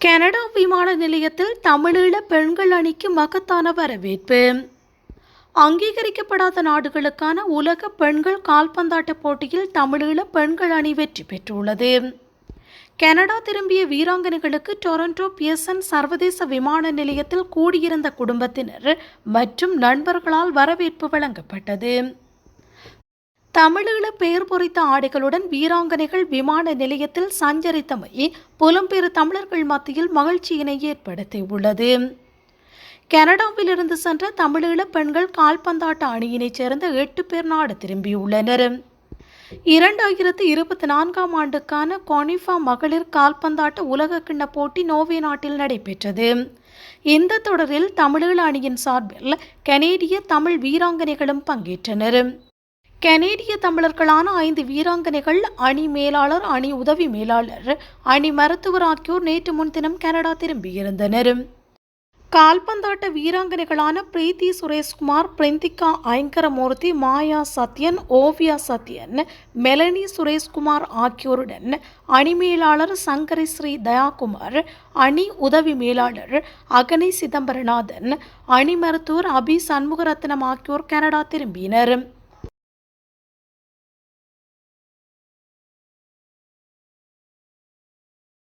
Canada விமான நிலையத்தில் தமிழீழ பெண்கள் அணிக்கு மகத்தான வரவேற்பு. அங்கீகரிக்கப்படாத நாடுகளுக்கான உலக பெண்கள் கால்பந்தாட்ட போட்டியில் தமிழீழ பெண்கள் அணி வெற்றி பெற்றுள்ளது. கனடா திரும்பிய வீராங்கனைகளுக்கு டொரண்டோ பியர்சன் சர்வதேச விமான நிலையத்தில் கூடியிருந்த குடும்பத்தினர் மற்றும் நண்பர்களால் வரவேற்பு வழங்கப்பட்டது. தமிழீழ பெயர் பொறித்த ஆடைகளுடன் வீராங்கனைகள் விமான நிலையத்தில் சஞ்சரித்தமை புலம்பெயர் தமிழர்கள் மத்தியில் மகிழ்ச்சியினை ஏற்படுத்தியுள்ளது. கனடாவிலிருந்து சென்ற தமிழீழ பெண்கள் கால்பந்தாட்ட அணியினைச் சேர்ந்த எட்டு பேர் நாடு திரும்பியுள்ளனர். இரண்டாயிரத்து இருபத்தி நான்காம் ஆண்டுக்கான கொனிஃபா மகளிர் கால்பந்தாட்ட உலகக்கிண்ண போட்டி நோவே நாட்டில் நடைபெற்றது. இந்த தொடரில் தமிழீழ அணியின் சார்பில் கனேடிய தமிழ் வீராங்கனைகளும் பங்கேற்றனர். கனேடிய தமிழர்களான ஐந்து வீராங்கனைகள் அணி மேலாளர் அணி உதவி மேலாளர் அணி மருத்துவர் ஆகியோர் நேற்று முன்தினம் கனடா திரும்பியிருந்தனர் கால்பந்தாட்ட வீராங்கனைகளான பிரீத்தி சுரேஷ்குமார் பிரிந்திகா ஐங்கரமூர்த்தி மாயா சத்யன் ஓவியா சத்யன் மெலனி சுரேஷ்குமார் ஆகியோருடன் அணி மேலாளர் சங்கரி ஸ்ரீ தயாகுமார் அணி உதவி மேலாளர் அகனை சிதம்பரநாதன் அணி மருத்துவர் அபி சண்முகரத்னம் ஆகியோர் கனடா திரும்பினர்.